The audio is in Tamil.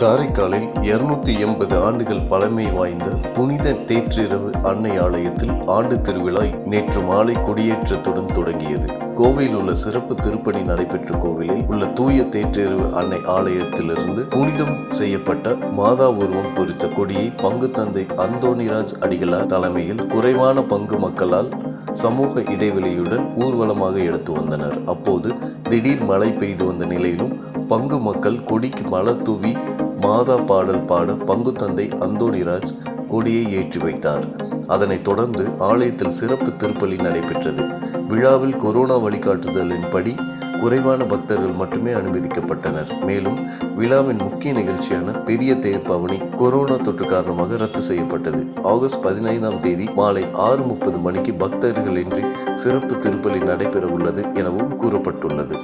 காரைக்காலில் இருநூத்தி எண்பது ஆண்டுகள் பழமை வாய்ந்த புனித தேற்றிரவு அன்னை ஆலயத்தில் ஆண்டு திருவிழா நேற்று மாலை கொடியேற்றத்துடன் தொடங்கியது. கோவையில் உள்ள சிறப்பு திருப்பணி நடைபெற்ற கோவிலில் உள்ள தூய தேற்றிரவு அன்னை ஆலயத்திலிருந்து புனிதம் செய்யப்பட்ட மாதா உருவம் பொறித்த கொடியை பங்கு தந்தை அந்தோனிராஜ் அடிகளார் தலைமையில் குறைவான பங்கு மக்களால் சமூக இடைவெளியுடன் ஊர்வலமாக எடுத்து வந்தனர். அப்போது திடீர் மழை பெய்து வந்த நிலையிலும் பங்கு மக்கள் கொடிக்கு மலர் தூவி மாதா பாடல் பாட பங்கு தந்தை அந்தோணிராஜ் கொடியை ஏற்றி வைத்தார். அதனைத் தொடர்ந்து ஆலயத்தில் சிறப்பு திருப்பலி நடைபெற்றது. விழாவில் கொரோனா வழிகாட்டுதலின்படி குறைவான பக்தர்கள் மட்டுமே அனுமதிக்கப்பட்டனர். மேலும் விழாவின் முக்கிய நிகழ்ச்சியான பெரிய தேர் பவனி கொரோனா தொற்று காரணமாக ரத்து செய்யப்பட்டது. ஆகஸ்ட் பதினைந்தாம் தேதி மாலை ஆறு முப்பது மணிக்கு பக்தர்களின்றி சிறப்பு திருப்பலி நடைபெற உள்ளது எனவும் கூறப்பட்டுள்ளது.